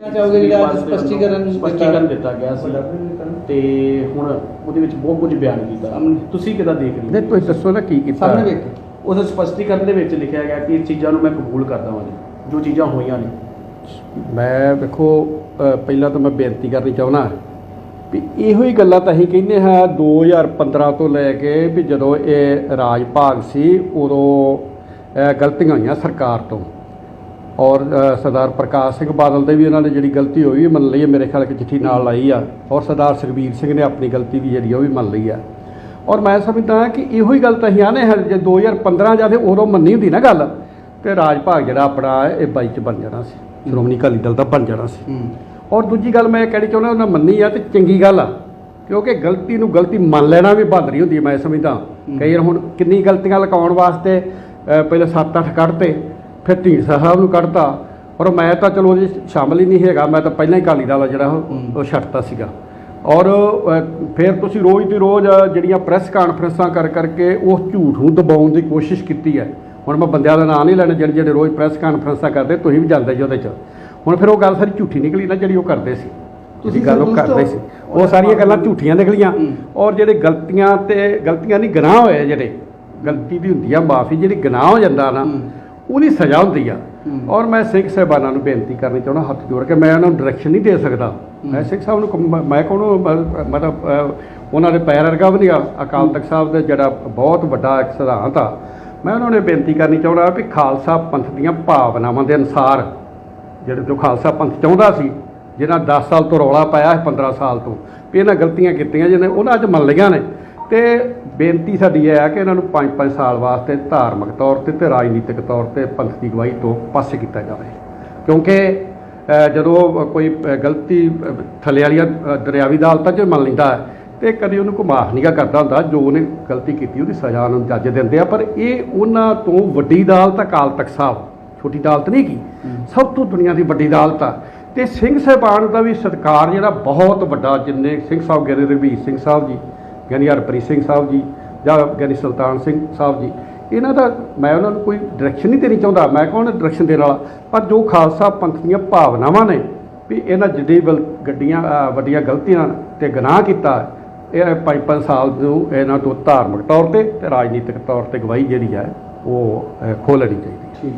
ਚਾਹੋਗੇ ਜਿਹੜਾ ਸਪਸ਼ਟੀਕਰਨ ਸਪਸ਼ਟੀਕਰਨ ਦਿੱਤਾ ਗਿਆ ਸੀ ਤੇ ਹੁਣ ਉਹਦੇ ਵਿੱਚ ਬਹੁਤ ਕੁਝ ਬਿਆਨ ਕੀਤਾ। ਤੁਸੀਂ ਕਿਦਾਂ ਦੇਖ ਰਹੇ ਨਹੀਂ ਤੁਸੀਂ ਦੱਸੋ ਨਾ ਕੀ ਕੀਤਾ। ਸਾਹਮਣੇ ਵੇਖ ਕੇ। ਉਸ ਸਪਸ਼ਟੀਕਰਨ ਦੇ ਵਿੱਚ ਲਿਖਿਆ ਗਿਆ ਕਿ ਇਹ ਚੀਜ਼ਾਂ ਨੂੰ ਮੈਂ ਕਬੂਲ ਕਰਦਾ ਹਾਂ ਜੀ। ਜੋ ਚੀਜ਼ਾਂ ਹੋਈਆਂ ਨੇ। ਮੈਂ ਵੇਖੋ ਅ, ਪਹਿਲਾਂ ਤਾਂ ਮੈਂ ਬੇਨਤੀ ਕਰਨੀ ਚਾਹੁੰਦਾ ਵੀ ਇਹੋ ਹੀ ਗੱਲਾਂ ਤਾਂ ਅਸੀਂ ਕਹਿੰਦੇ ਹਾਂ 2015 ਤੋਂ ਲੈ ਕੇ ਵੀ ਜਦੋਂ ਇਹ ਰਾਜ ਭਾਗ ਸੀ ਉਦੋਂ ਗਲਤੀਆਂ ਹੋਈਆਂ ਸਰਕਾਰ ਤੋਂ। ਔਰ ਸਰਦਾਰ ਪ੍ਰਕਾਸ਼ ਸਿੰਘ ਬਾਦਲ ਦੇ ਵੀ ਉਹਨਾਂ ਨੇ ਜਿਹੜੀ ਗਲਤੀ ਹੋਈ ਮੰਨ ਲਈ ਹੈ ਮੇਰੇ ਖਿਆਲ ਕਿ ਚਿੱਠੀ ਨਾਲ ਲਾਈ ਆ। ਔਰ ਸਰਦਾਰ ਸੁਖਬੀਰ ਸਿੰਘ ਨੇ ਆਪਣੀ ਗਲਤੀ ਵੀ ਜਿਹੜੀ ਉਹ ਵੀ ਮੰਨ ਲਈ ਆ। ਔਰ ਮੈਂ ਸਮਝਦਾ ਕਿ ਇਹੋ ਹੀ ਗੱਲ ਤਾਂ ਅਸੀਂ ਆਨੇ ਹਾਂ ਜੇ 2015 ਜਾਂ ਤੇ ਉਦੋਂ ਮੰਨੀ ਹੁੰਦੀ ਨਾ ਗੱਲ। ਤੇ ਰਾਜ ਭਾਗ ਜਿਹੜਾ ਆਪਣਾ ਇਹ ਬਾਈ ਚ ਬਣ ਜਾਣਾ ਸੀ। ਸ਼੍ਰੋਮਣੀ ਅਕਾਲੀ ਦਲ ਦਾ ਬਣ ਜਾਣਾ ਸੀ। ਔਰ ਦੂਜੀ ਗੱਲ ਮੈਂ ਕਹਿਣੀ ਚਾਹੁੰਦਾ ਉਹਨਾਂ ਮੰਨੀ ਆ ਤੇ ਚੰਗੀ ਗੱਲ ਆ। ਕਿਉਂਕਿ ਗਲਤੀ ਨੂੰ ਗਲਤੀ ਮੰਨ ਲੈਣਾ ਵੀ ਬਹਾਦਰੀ ਹੁੰਦੀ ਮੈਂ ਸਮਝਦਾ। ਕਈ ਵਾਰ ਹੁਣ ਕਿੰਨੀ ਗਲਤੀਆਂ ਲਕਾਉਣ ਵਾਸਤੇ ਪਹਿਲਾਂ 7-8 ਕੱਢਤੇ। ਫਿਰ ਢੀਂਡਸਾ ਸਾਹਿਬ ਨੂੰ ਕੱਢਤਾ। ਔਰ ਮੈਂ ਤਾਂ ਚਲੋ ਉਹਦੇ 'ਚ ਸ਼ਾਮਲ ਹੀ ਨਹੀਂ ਹੈਗਾ ਮੈਂ ਤਾਂ ਪਹਿਲਾਂ ਹੀ ਅਕਾਲੀ ਦਲ ਆ ਜਿਹੜਾ ਉਹ ਉਹ ਛੱਡਤਾ ਸੀਗਾ। ਔਰ ਅ, ਫਿਰ ਤੁਸੀਂ ਰੋਜ਼ ਦੀ ਰੋਜ਼ ਜਿਹੜੀਆਂ ਪ੍ਰੈਸ ਕਾਨਫਰੰਸਾਂ ਕਰ ਕਰਕੇ ਉਸ ਝੂਠ ਨੂੰ ਦਬਾਉਣ ਦੀ ਕੋਸ਼ਿਸ਼ ਕੀਤੀ ਹੈ। ਹੁਣ ਮੈਂ ਬੰਦਿਆਂ ਦਾ ਨਾਂ ਨਹੀਂ ਲੈਣਾ ਜਿਹੜੇ ਜਿਹੜੇ ਰੋਜ਼ ਪ੍ਰੈਸ ਕਾਨਫਰੰਸਾਂ ਕਰਦੇ ਤੁਸੀਂ ਵੀ ਜਾਂਦੇ ਜੀ ਉਹਦੇ 'ਚ। ਹੁਣ ਫਿਰ ਉਹ ਗੱਲ ਸਾਰੀ ਝੂਠੀ ਨਿਕਲੀ ਨਾ ਜਿਹੜੀ ਉਹ ਕਰਦੇ ਸੀ। ਤੁਸੀਂ ਤੁਸੀਂ ਗੱਲ ਉਹ ਸੰਤੁਸ਼ਟ ਕਰਦੇ ਹੋ? ਸੀ। ਉਹ ਸਾਰੀਆਂ ਗੱਲਾਂ ਝੂਠੀਆਂ ਨਿਕਲੀਆਂ। ਹੂੰ। ਔਰ ਜਿਹੜੇ ਗਲਤੀਆਂ ਤੇ ਗਲਤੀਆਂ ਨਹੀਂ ਗੁਨਾਹ ਹੋਏ ਜਿਹੜੇ। ਗਲਤੀ ਦੀ ਹੁੰਦੀ ਆ ਮਾਫੀ ਜਿਹੜੀ ਗੁਨਾਹ ਹੋ ਜਾਂਦਾ ਨਾ ਹੂੰ। ਉਹਦੀ ਸਜ਼ਾ ਹੁੰਦੀ ਆ। ਔਰ ਮੈਂ ਸਿੰਘ ਸਾਹਿਬਾਨਾਂ ਨੂੰ ਬੇਨਤੀ ਕਰਨੀ ਚਾਹੁੰਦਾ ਹੱਥ ਜੋੜ ਕੇ ਮੈਂ ਉਹਨਾਂ ਨੂੰ ਡਾਇਰੈਕਸ਼ਨ ਨਹੀਂ ਦੇ ਸਕਦਾ। ਮੈਂ ਸਿੰਘ ਸਾਹਿਬ ਨੂੰ ਮੈਂ ਕਹੂੰ ਮਤਲਬ ਉਹਨਾਂ ਦੇ ਪੈਰ ਵਰਗਾ ਵੀ ਨਹੀਂ ਆ। ਅਕਾਲ ਤਖਤ ਸਾਹਿਬ ਦਾ ਜਿਹੜਾ ਬਹੁਤ ਵੱਡਾ ਇੱਕ ਸਿਧਾਂਤ ਆ। ਮੈਂ ਉਹਨਾਂ ਨੂੰ ਬੇਨਤੀ ਕਰਨੀ ਚਾਹੁੰਦਾ ਵੀ ਖਾਲਸਾ ਪੰਥ ਦੀਆਂ ਭਾਵਨਾਵਾਂ ਦੇ ਅਨੁਸਾਰ ਜਿਹੜੇ ਜੋ ਖਾਲਸਾ ਪੰਥ ਚਾਹੁੰਦਾ ਸੀ ਜਿਹਨਾਂ 10 ਸਾਲ ਤੋਂ ਰੌਲਾ ਪਾਇਆ ਹੈ 15 ਸਾਲ ਤੋਂ ਵੀ ਇਹਨਾਂ ਗਲਤੀਆਂ ਕੀਤੀਆਂ ਜਿਹਨੇ ਉਹਨਾਂ 'ਚ ਮੰਨ ਲਈਆਂ ਨੇ। ਤੇ ਬੇਨਤੀ ਸਾਡੀ ਇਹ ਹੈ ਕਿ ਇਹਨਾਂ ਨੂੰ 5-5 ਸਾਲ ਵਾਸਤੇ ਧਾਰਮਿਕ ਤੌਰ ਤੇ ਤੇ ਰਾਜਨੀਤਿਕ ਤੌਰ ਤੇ ਪੰਥ ਦੀ ਗਵਾਹੀ ਤੋਂ ਪਾਸੇ ਕੀਤਾ ਜਾਵੇ। ਕਿਉਂਕਿ ਜਦੋਂ ਕੋਈ ਗਲਤੀ ਥੱਲੇ ਵਾਲੀਆਂ ਦਰਿਆਵੀ ਅਦਾਲਤਾਂ 'ਚ ਮੰਨ ਲੈਂਦਾ ਹੈ ਤੇ ਕਦੇ ਉਹਨੂੰ ਕੋਈ ਮਾਫ ਨਹੀਂਗਾ ਕਰਦਾ ਹੁੰਦਾ, ਜੋ ਉਹਨੇ ਗਲਤੀ ਕੀਤੀ ਉਹਦੀ ਸਜ਼ਾ ਨੂੰ ਜੱਜ ਦਿੰਦੇ ਆ। ਪਰ ਇਹ ਉਹਨਾਂ ਤੋਂ ਵੱਡੀ ਅਦਾਲਤ ਅਕਾਲ ਤਖਤ ਸਾਹਿਬ। ਛੋਟੀ ਅਦਾਲਤ ਨਹੀਂ ਕੀ ਸਭ ਤੋਂ ਦੁਨੀਆ ਦੀ ਵੱਡੀ ਅਦਾਲਤ ਆ। ਤੇ ਸਿੰਘ ਸਾਹਿਬਾਨ ਦਾ ਵੀ ਸਤਿਕਾਰ ਜਿਹੜਾ ਬਹੁਤ ਵੱਡਾ, ਜਿੰਨੇ ਸਿੰਘ ਸਾਹਿਬ ਗਿਆਨੀ ਰਵੀਰ ਸਿੰਘ ਸਾਹਿਬ ਜੀ ਗਿਆਨੀ ਹਰਪ੍ਰੀਤ ਸਿੰਘ ਸਾਹਿਬ ਜੀ ਜਾਂ ਗਿਆਨੀ ਸੁਲਤਾਨ ਸਿੰਘ ਸਾਹਿਬ ਜੀ ਇਹਨਾਂ ਦਾ ਮੈਂ ਉਹਨਾਂ ਨੂੰ ਕੋਈ ਡਾਇਰੈਕਸ਼ਨ ਨਹੀਂ ਦੇਣੀ ਚਾਹੁੰਦਾ। ਮੈਂ ਕੌਣ ਡਾਇਰੈਕਸ਼ਨ ਦੇਣ ਵਾਲਾ। ਪਰ ਜੋ ਖਾਲਸਾ ਪੰਥ ਦੀਆਂ ਭਾਵਨਾਵਾਂ ਨੇ ਵੀ ਇਹਨਾਂ ਜਿੱਡੀ ਵੱਲ ਗੱਡੀਆਂ ਵੱਡੀਆਂ ਗਲਤੀਆਂ ਤੇ ਗੁਨਾਹ ਕੀਤਾ ਇਹ ਪੰਜ ਪੰਜ ਸਾਲ ਨੂੰ ਇਹਨਾਂ ਤੋਂ ਧਾਰਮਿਕ ਤੌਰ ਤੇ ਤੇ ਰਾਜਨੀਤਿਕ ਤੌਰ ਤੇ ਗਵਾਹੀ ਜਿਹੜੀ ਹੈ ਉਹ ਅ, ਖੋਲ੍ਹਣੀ ਚਾਹੀਦੀ ਹੈ। ਠੀਕ।